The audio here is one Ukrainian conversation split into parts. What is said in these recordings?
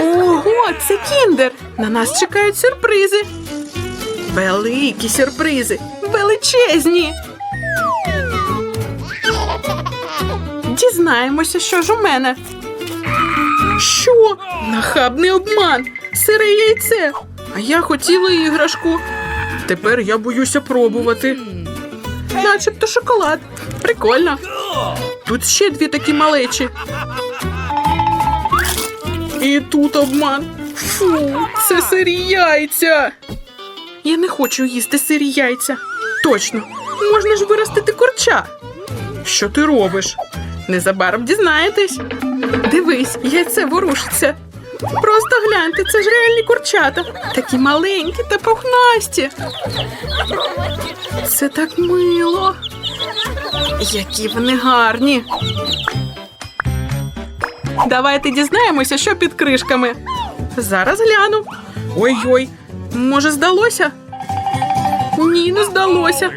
Ого, це кіндер! На нас чекають сюрпризи. Великі сюрпризи, величезні. Дізнаємося, що ж у мене. Що? Нахабний обман, сире яйце. А я хотіла іграшку. Тепер я боюся пробувати. Начебто шоколад. Прикольно. Тут ще дві такі малечі. І тут обман. Фу, це сирі яйця. Я не хочу їсти сирі яйця. Точно, можна ж виростити курча. Що ти робиш? Незабаром дізнаєтесь. Дивись, яйце ворушиться. Просто гляньте, це ж реальні курчата. Такі маленькі та пухнасті. Це так мило. Які вони гарні. Давайте дізнаємося, що під кришками. Зараз гляну. Ой-ой, може, здалося? Ні, не здалося.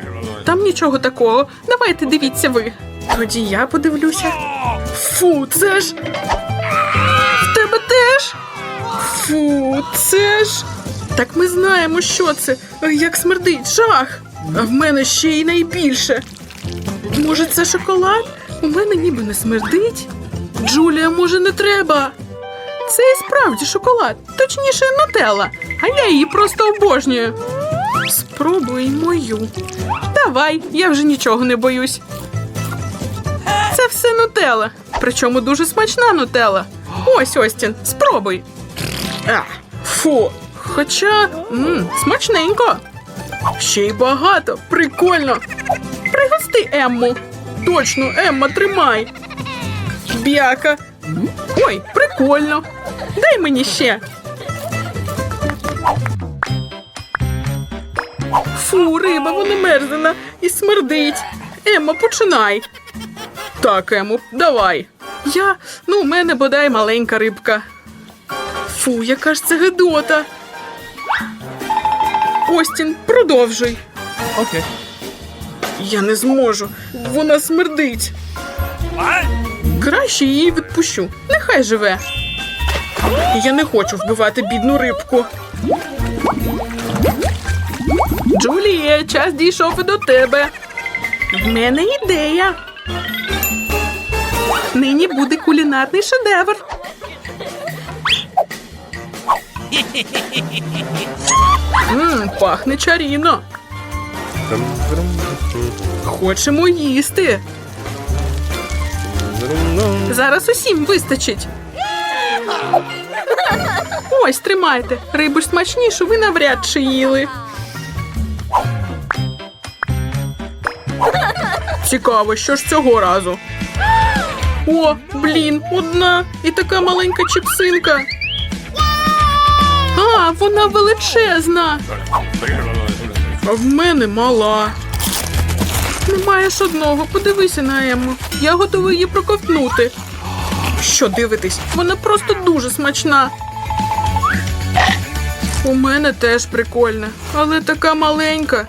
Там нічого такого. Давайте дивіться ви. Тоді я подивлюся. Фу, це ж. В тебе теж? Фу, це ж. Так ми знаємо, що це. Як смердить, жах. А в мене ще й найбільше. Може, це шоколад? У мене ніби не смердить. Джулія, може, не треба. Це і справді шоколад, точніше, нутелла, а я її просто обожнюю. Спробуй мою. Давай, я вже нічого не боюсь. Це все нутелла, причому дуже смачна нутелла. Ось Остін, спробуй. А, фу. Хоча м, смачненько. Ще й багато, прикольно. Пригости Емму. Точно, Емма, тримай. Бяка. Ой, прикольно. Дай мені ще. Фу, риба, вона мерзена і смердить. Емма, починай. Так, Ему, давай. Я, ну, у мене бодай маленька рибка. Фу, яка ж це гидота. Остін, продовжуй. Okay. Я не зможу. Вона смердить. Краще її відпущу. Нехай живе. Я не хочу вбивати бідну рибку. Джуліє, час дійшов і до тебе. В мене ідея. Нині буде кулінарний шедевр. Мм, пахне чарівно. Хочемо їсти. Зараз усім вистачить. Ось тримайте. Рибу ж смачнішу ви навряд чи їли. Цікаво, що ж цього разу. О, блін, одна і така маленька чіпсинка. А, вона величезна. А в мене мала. Не маєш одного, подивися на Емму. Я готова її проковтнути. Що дивитись? Вона просто дуже смачна. У мене теж прикольна, але така маленька.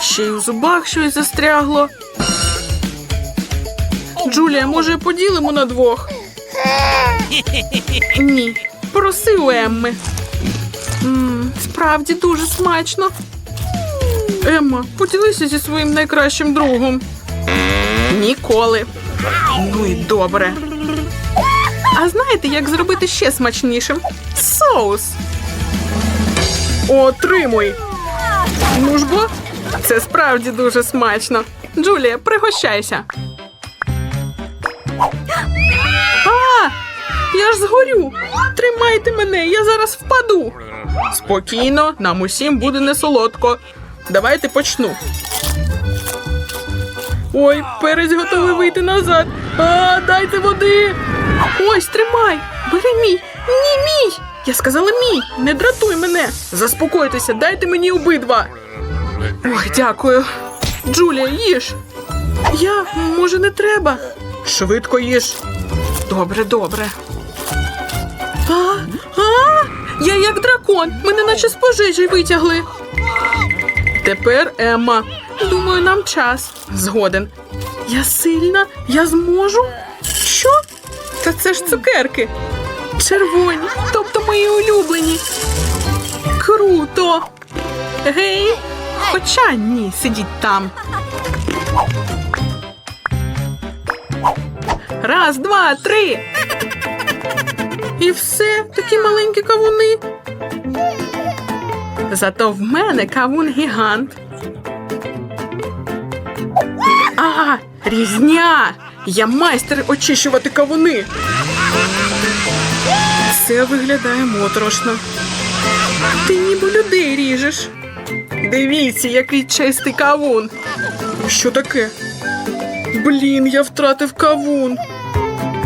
Ще й у зубах щось застрягло. Джулія, може, поділимо на двох? Ні. Проси у Емми. М, справді дуже смачно. Емма, поділися зі своїм найкращим другом. Ніколи. Ну і добре. А знаєте, як зробити ще смачнішим? Соус. Отримуй. Ну ж бо, це справді дуже смачно. Джулія, пригощайся. А! Я ж згорю. Тримайте мене, я зараз впаду. Спокійно, нам усім буде не солодко. Давайте почну. Ой, перець готовий вийти назад. А, дайте води. Ось, тримай. Бери мій. Ні, мій. Я сказала мій. Не дратуй мене. Заспокойтеся, дайте мені обидва. Ой, дякую. Джулія, їж. Я, може, не треба. Швидко їж. Добре, добре. А, а, я як дракон. Мене наче з пожежі витягли. Тепер Емма. Думаю, нам час. Згоден. Я сильна, я зможу. Що? Та це ж цукерки. Червоні, тобто мої улюблені. Круто! Гей! Хоча ні, сидіть там. Раз, два, три. І все, такі маленькі кавуни. Зато в мене кавун гігант. А, різня! Я майстер очищувати кавуни. Це виглядає моторошно. Ти ніби людей ріжеш. Дивіться, який чистий кавун. Що таке? Блін, я втратив кавун.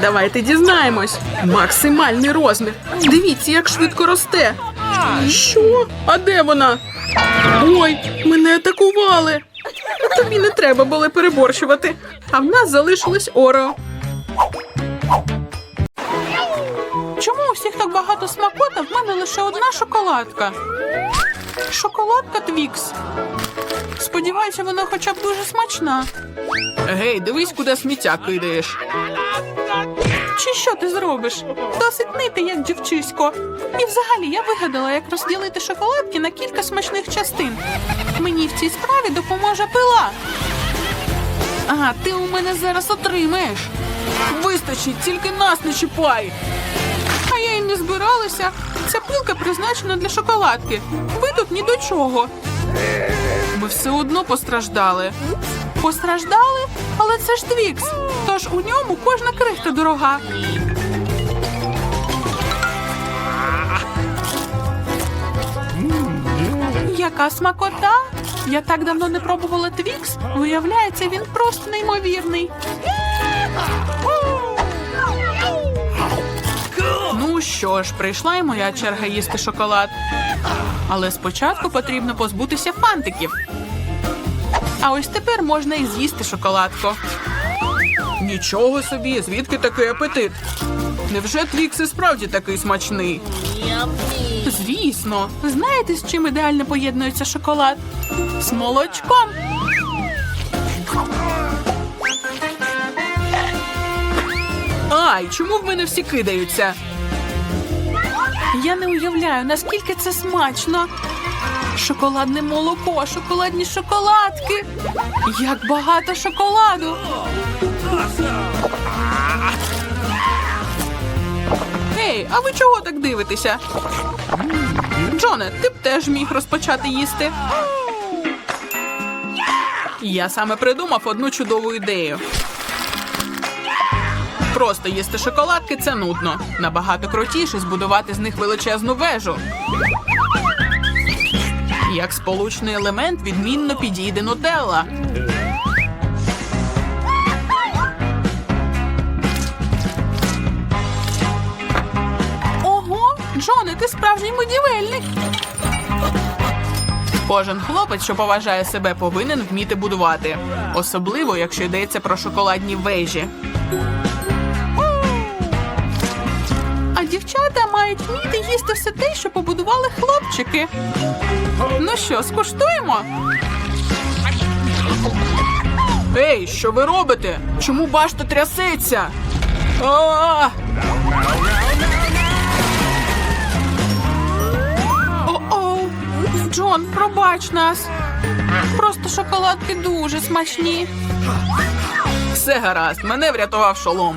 Давайте дізнаємось. Максимальний розмір. Дивіться, як швидко росте. Що? А де вона? Ой, мене атакували. Тобі не треба було переборщувати. А в нас залишилось Орео. Чому у всіх так багато смакота? В мене лише одна шоколадка. Шоколадка Твікс. Сподіваюся, вона хоча б дуже смачна. Гей, дивись, куди сміття кидаєш. Чи що ти зробиш? Досить нити, як дівчисько. І взагалі я вигадала, як розділити шоколадки на кілька смачних частин. Мені в цій справі допоможе пила. Ага, ти у мене зараз отримаєш. Вистачить, тільки нас не чіпай. А я й не збиралася. Ця пилка призначена для шоколадки. Ви тут ні до чого. Ми все одно постраждали. Постраждали? Але це ж Твікс. Тож у ньому кожна крихта дорога. Яка смакота? Я так давно не пробувала Твікс. Виявляється, він просто неймовірний. Ну що ж, прийшла і моя черга їсти шоколад. Але спочатку потрібно позбутися фантиків. А ось тепер можна і з'їсти шоколадку. Нічого собі, звідки такий апетит? Невже Твікс і справді такий смачний? Звісно, знаєте, з чим ідеально поєднується шоколад? З молочком. Ай, чому в мене всі кидаються? Я не уявляю, наскільки це смачно. Шоколадне молоко, шоколадні шоколадки. Як багато шоколаду. Ей, а ви чого так дивитеся? Джоне, ти б теж міг розпочати їсти. Я саме придумав одну чудову ідею. Просто їсти шоколадки це нудно. Набагато крутіше збудувати з них величезну вежу. Як сполучний елемент відмінно підійде нутелла. Ого, Джоне, ти справжній будівельник. Кожен хлопець, що поважає себе, повинен вміти будувати, особливо якщо йдеться про шоколадні вежі. Мають вміти їсти все те, що побудували хлопчики. Ну що, скуштуємо? Ей, що ви робите? Чому башта трясеться? А! О-оу! Джон, пробач нас. Просто шоколадки дуже смачні. Все гаразд, мене врятував шолом.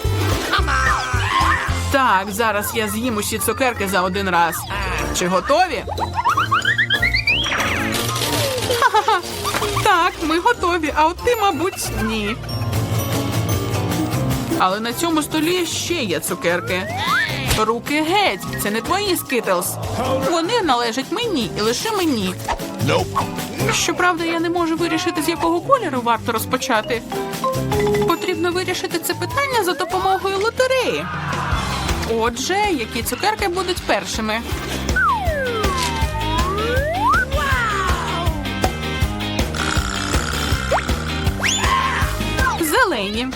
Так, зараз я з'їм усі цукерки за один раз. Чи готові? Ха-ха-ха. Так, ми готові, а от ти, мабуть, ні. Але на цьому столі ще є цукерки. Руки геть, це не твої скитлс. Вони належать мені і лише мені. Щоправда, я не можу вирішити, з якого кольору варто розпочати. Потрібно вирішити це питання за допомогою лотереї. Отже, які цукерки будуть першими? Зелені.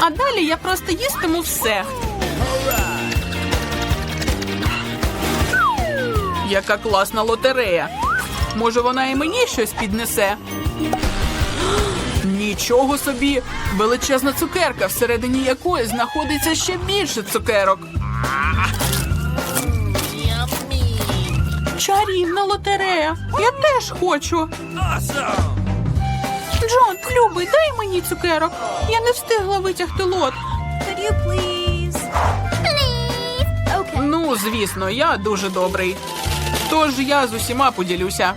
А далі я просто їстиму все. Яка класна лотерея. Може, вона і мені щось піднесе. Нічого собі! Величезна цукерка, всередині якої знаходиться ще більше цукерок. Чарівна лотерея. Я теж хочу. Джон, любий, дай мені цукерок. Я не встигла витягти лот. Please? Please. Okay. Ну, звісно, я дуже добрий. Тож я з усіма поділюся.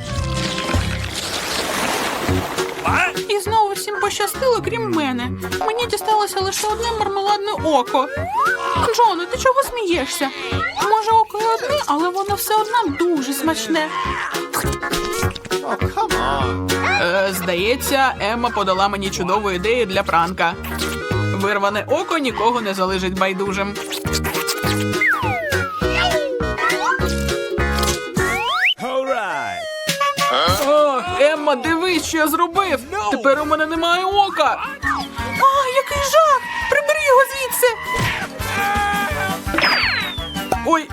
І знову всім пощастило, крім мене. Мені дісталося лише одне мармеладне око. Джоне, ти чого смієшся? Може, око і одне, але воно все одно дуже смачне. Е, здається, Емма подала мені чудову ідею для пранка. Вирване око нікого не залежить байдужим. Що я зробив! Тепер у мене немає ока. А, який жах! Прибери його звідси. Ой.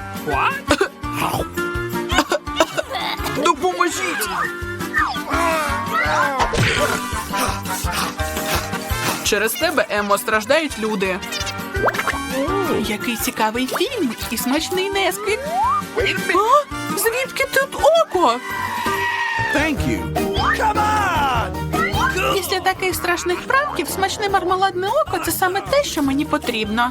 Допоможіть! Через тебе, Еммо, страждають люди. Який цікавий фільм і смачний несквік. Звідки тут око? Thank you. Come on. Після таких страшних пранків смачне мармеладне око це саме те, що мені потрібно.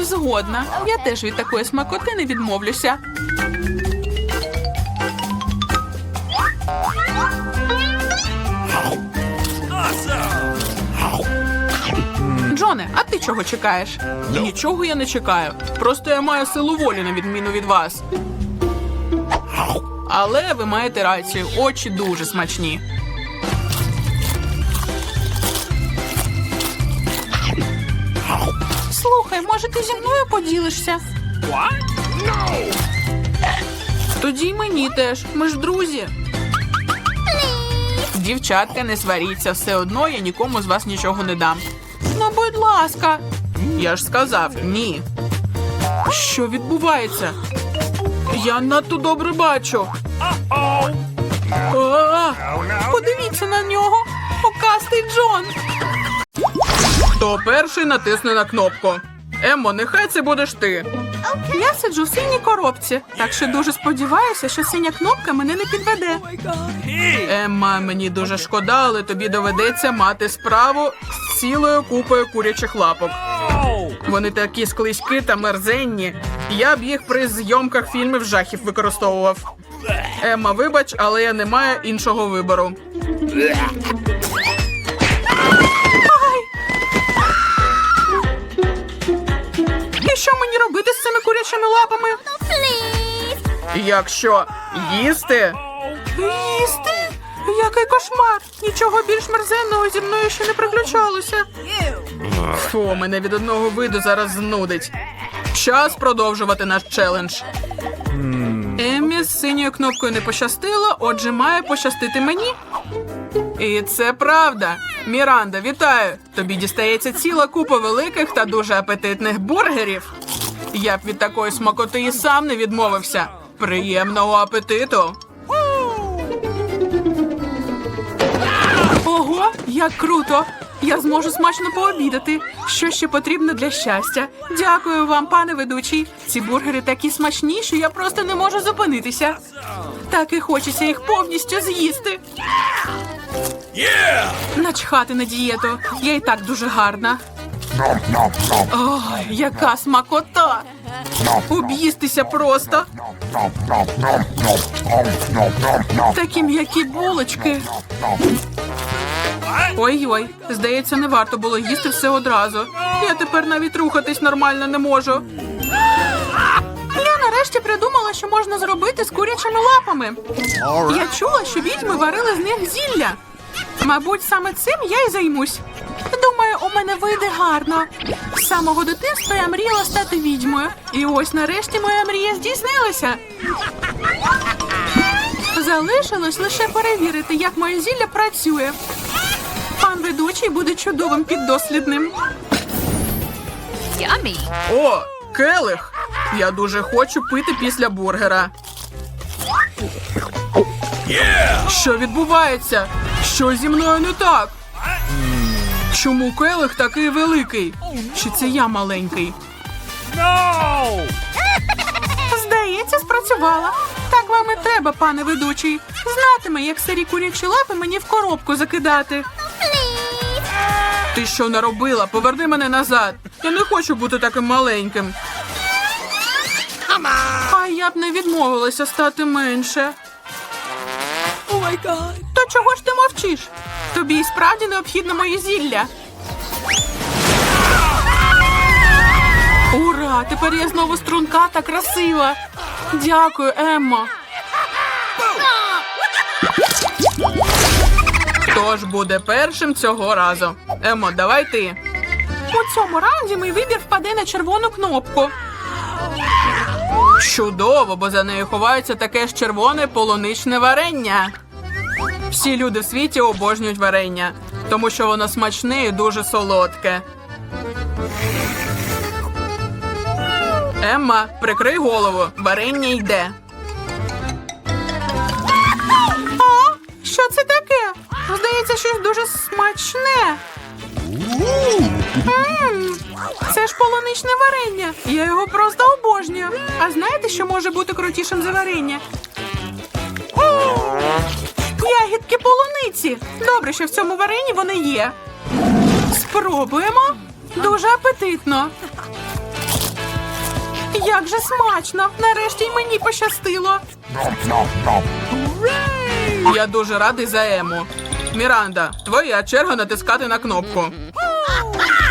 Згодна. Я теж від такої смакоти не відмовлюся. Джоне, а ти чого чекаєш? Нічого я не чекаю. Просто я маю силу волі на відміну від вас. Але ви маєте рацію, очі дуже смачні. Слухай, може ти зі мною поділишся? Тоді й мені теж. Ми ж друзі. Дівчатка, не сваріться, все одно я нікому з вас нічого не дам. Ну, будь ласка. Я ж сказав ні. Що відбувається? Я надто добре бачу. А, Подивіться на нього. Окастий Джон. Хто перший натисне на кнопку? Еммо, нехай це будеш ти. Я сиджу в синій коробці, так що дуже сподіваюся, що синя кнопка мене не підведе. Емма, мені дуже шкода, але тобі доведеться мати справу з цілою купою курячих лапок. Вони такі склизькі та мерзенні. Я б їх при зйомках фільмів жахів використовував. Емма, вибач, але я не маю іншого вибору. І що мені робити з цими курячими лапами? Якщо їсти? Їсти? Який кошмар! Нічого більш мерзенного зі мною ще не приключалося. Фу, мене від одного виду зараз знудить. Час продовжувати наш челендж. Еммі з синьою кнопкою не пощастило, отже, має пощастити мені. І це правда. Міранда, вітаю! Тобі дістається ціла купа великих та дуже апетитних бургерів. Я б від такої смакоти і сам не відмовився. Приємного апетиту! Ого, як круто! Я зможу смачно пообідати. Що ще потрібно для щастя? Дякую вам, пане ведучий. Ці бургери такі смачні, що я просто не можу зупинитися. Так і хочеться їх повністю з'їсти. Начхати на дієту. Я і так дуже гарна. Ой, яка смакота! Об'їстися просто. Такі м'які булочки. Ой-ой, здається, не варто було їсти все одразу. Я тепер навіть рухатись нормально не можу. Я нарешті придумала, що можна зробити з курячими лапами. Я чула, що відьми варили з них зілля. Мабуть, саме цим я й займусь. Думаю, у мене вийде гарно. З самого дитинства я мріяла стати відьмою. І ось нарешті моя мрія здійснилася. Залишилось лише перевірити, як моє зілля працює. Пан ведучий буде чудовим піддослідним. Yummy. О, келих! Я дуже хочу пити після бургера. Що відбувається? Що зі мною не так? Чому келих такий великий? Чи це я маленький? No. Здається, спрацювала. Так вам і треба, пане ведучий. Знатиме, як старі курячі лапи мені в коробку закидати. Ти що наробила? Поверни мене назад. Я не хочу бути таким маленьким. А я б не відмовилася стати менше. То чого ж ти мовчиш? Тобі і справді необхідно моє зілля. Ура! Тепер я знову струнка та красива. Дякую, Еммо. Хто ж буде першим цього разу? Емо, давай ти. У цьому раунді мій вибір впаде на червону кнопку. Чудово, бо за нею ховається таке ж червоне полуничне варення. Всі люди в світі обожнюють варення, тому що воно смачне і дуже солодке. Емма, прикрий голову, варення йде. А? Що це таке? Здається, щось дуже смачне. М, Це ж полуничне варення. Я його просто обожнюю. А знаєте, що може бути крутішим за варення? Ягідки полуниці. Добре, що в цьому варенні вони є. Спробуємо. Дуже апетитно. Як же смачно! Нарешті й мені пощастило. Я дуже радий за Ему. Міранда, твоя черга натискати на кнопку.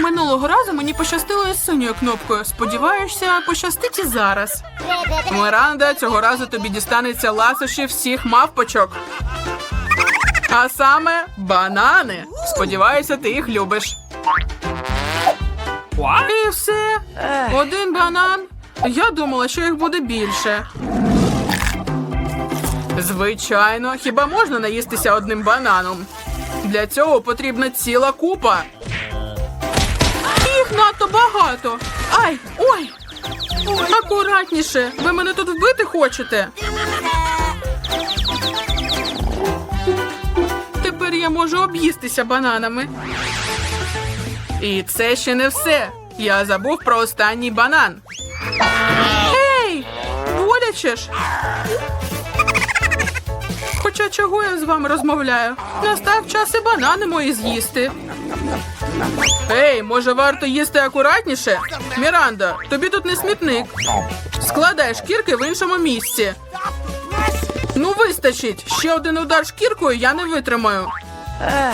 Минулого разу мені пощастило із синьою кнопкою. Сподіваюся, пощастить і зараз. Міранда, цього разу тобі дістанеться ласощі всіх мавпочок. А саме банани. Сподіваюся, ти їх любиш. І все. Один банан. Я думала, що їх буде більше. Звичайно, хіба можна наїстися одним бананом? Для цього потрібна ціла купа. Їх надто багато. Ай, ой! Акуратніше, ви мене тут вбити хочете. Тепер я можу об'їстися бананами. І це ще не все. Я забув про останній банан. Ей! Боляче ж. Хоча чого я з вами розмовляю? Настав час і банани мої з'їсти. Ей, може варто їсти акуратніше? Міранда, тобі тут не смітник. Складай шкірки в іншому місці. Ну, вистачить. Ще один удар шкіркою я не витримаю.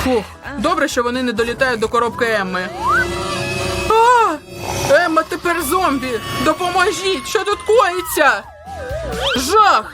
Фух, добре, що вони не долітають до коробки Емми. А! Емма тепер зомбі! Допоможіть! Що тут коїться? Жах!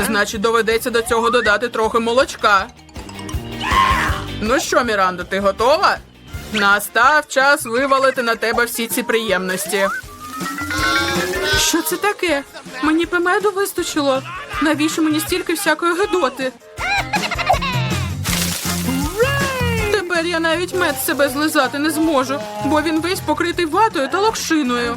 Значить, доведеться до цього додати трохи молочка. Ну що, Мірандо, ти готова? Настав час вивалити на тебе всі ці приємності. Що це таке? Мені пемеду вистачило. Навіщо мені стільки всякої гидоти? Тепер я навіть мед себе злизати не зможу, бо він весь покритий ватою та локшиною.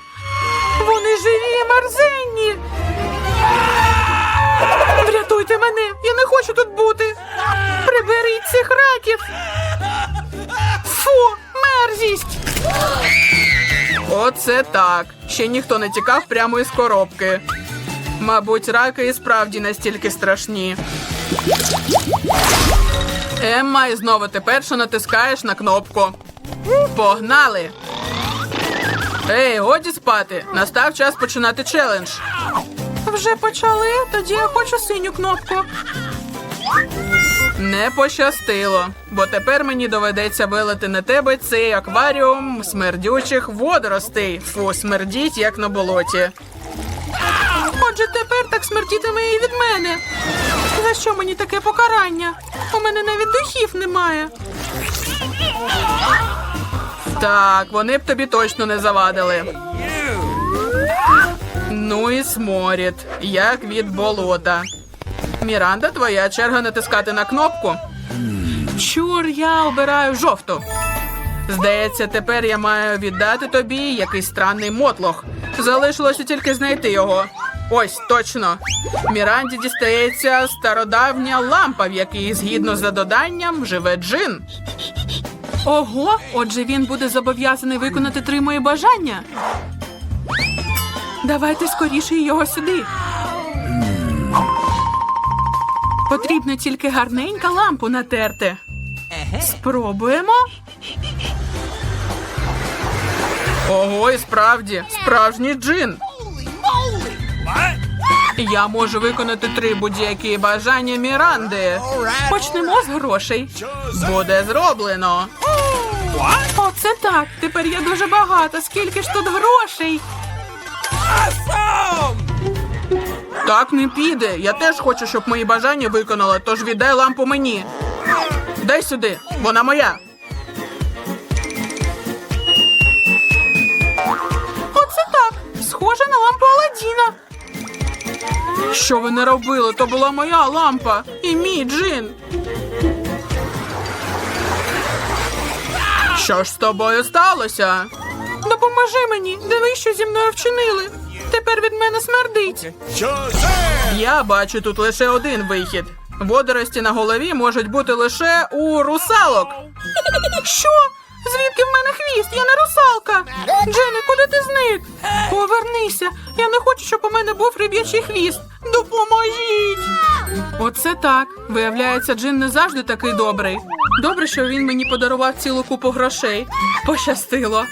Вони живі мерзенні. Врятуйте мене! Я не хочу тут бути. Приберіть цих раків. Фу, мерзість. Оце так. Ще ніхто не тікав прямо із коробки. Мабуть, раки і справді настільки страшні. Емма, і знову ти перша натискаєш на кнопку. Погнали! Ей, годі спати. Настав час починати челендж. Вже почали? Тоді я хочу синю кнопку. Не пощастило, бо тепер мені доведеться вилити на тебе цей акваріум смердючих водоростей. Фу, смердіть, як на болоті. Отже, тепер так смердітиме і від мене. За що мені таке покарання? У мене навіть духів немає. Так, вони б тобі точно не завадили. Ну і сморід, як від болота. Міранда, твоя черга натискати на кнопку. Чур, я обираю жовту. Здається, тепер я маю віддати тобі якийсь странний мотлох. Залишилося тільки знайти його. Ось точно. Міранді дістається стародавня лампа, в якій, згідно за доданням, живе джин. Ого, отже, він буде зобов'язаний виконати три мої бажання. Давайте скоріше його сюди. Потрібно тільки гарненька лампу натерти. Спробуємо. Ого, і справді, справжній джин. Я можу виконати три будь-які бажання Міранди. Почнемо з грошей. Буде зроблено. Оце так. Тепер я дуже багата. Скільки ж тут грошей? Так не піде. Я теж хочу, щоб мої бажання виконали, тож віддай лампу мені. Дай сюди, вона моя. Оце так. Схоже на лампу Аладдіна. Що ви не робили? То була моя лампа і мій джин. Що ж з тобою сталося? Допоможи мені, дивись, що зі мною вчинили. Тепер від мене смердить. Я бачу тут лише один вихід. Водорості на голові можуть бути лише у русалок. Що? Звідки в мене хвіст? Я не русалка. Джене, куди ти зник? Повернися. Я не хочу, щоб у мене був риб'ячий хвіст. Допоможіть. Оце так. Виявляється, Джин не завжди такий добрий. Добре, що він мені подарував цілу купу грошей. Пощастило.